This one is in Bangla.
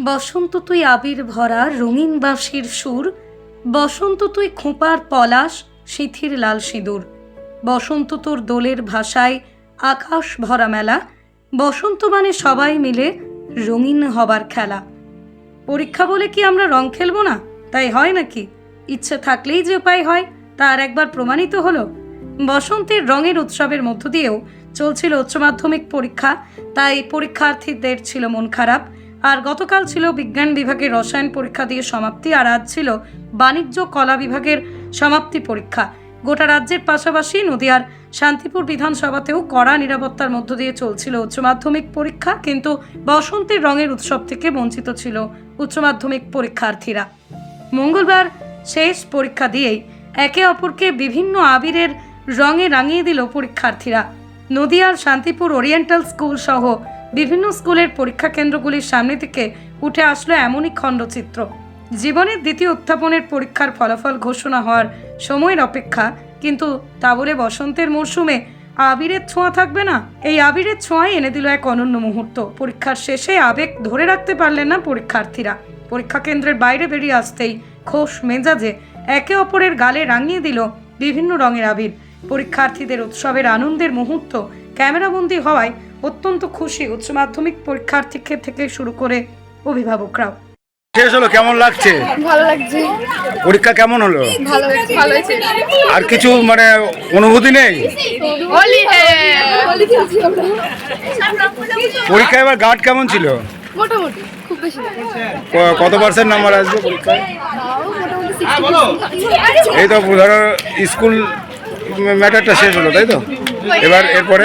বসন্ত তুই আবির ভরা রঙিন বাঁশির সুর, বসন্ত তুই খোঁপার পলাশ, সিথির লাল সিঁদুর। বসন্ত তোর দোলের ভাষায় আকাশ ভরা মেলা, বসন্ত মানে সবাই মিলে রঙিন হবার খেলা। পরীক্ষা বলে কি আমরা রং খেলব না? তাই হয় নাকি? ইচ্ছে থাকলেই যে উপায় হয়, তা আর একবার প্রমাণিত হলো। বসন্তের রঙের উৎসবের মধ্য দিয়েও চলছিল উচ্চ মাধ্যমিক পরীক্ষা, তাই পরীক্ষার্থীদের ছিল মন খারাপ। আর গতকাল ছিল বিজ্ঞান বিভাগের রসায়ন পরীক্ষা দিয়ে সমাপ্তি, আর আজ ছিল বাণিজ্য কলা বিভাগের সমাপ্তি পরীক্ষা। গোটা রাজ্যের পাশাপাশি নদিয়ার শান্তিপুর বিধানসভাতেও কড়া নিরাপত্তার মধ্য দিয়ে চলছিল উচ্চ মাধ্যমিক পরীক্ষা, কিন্তু বসন্তের রঙের উৎসব থেকে বঞ্চিত ছিল উচ্চ মাধ্যমিক পরীক্ষার্থীরা। মঙ্গলবার শেষ পরীক্ষা দিয়েই একে অপরকে বিভিন্ন আবিরের রঙে রাঙিয়ে দিল পরীক্ষার্থীরা। নদিয়ার শান্তিপুর ওরিয়েন্টাল স্কুল সহ বিভিন্ন স্কুলের পরীক্ষা কেন্দ্রগুলির সামনে থেকে উঠে আসলো এমনই খণ্ডচিত্র। জীবনের দ্বিতীয় উত্থাপনের পরীক্ষার ফলাফল ঘোষণা হওয়ার সময়ের অপেক্ষা, কিন্তু তা বলে বসন্তের মরশুমে আবিরের ছোঁয়া থাকবে না? এই আবিরের ছোঁয়াই এনে দিল এক অনন্য মুহূর্ত। পরীক্ষার শেষে আবেগ ধরে রাখতে পারলেন না পরীক্ষার্থীরা। পরীক্ষা কেন্দ্রের বাইরে বেরিয়ে আসতেই খোশ মেজাজে একে অপরের গালে রাঙিয়ে দিল বিভিন্ন রঙের আবির। পরীক্ষার্থীদের উৎসবের আনন্দের মুহূর্ত ক্যামেরাবন্দি হওয়ায় অত্যন্ত খুশি উচ্চ মাধ্যমিক পরীক্ষার্থী থেকে শুরু করে অভিভাবকরাও। শেষ হলো কেমন লাগছে? ভালো লাগছে। পরীক্ষা কেমন হলো? ভালো হয়েছে ভালো হয়েছে। আর কিছু মানে অনুভূতি নেই? হোলি হ্যাঁ। পরীক্ষা এবার গার্ড কেমন ছিল? মোটামুটি খুব বেশি কত পার্সেন্ট নাম্বার আসবে পরীক্ষায়? এই তো ধরো স্কুল ম্যাটারটা শেষ হলো তাই তো? এবার এরপরে?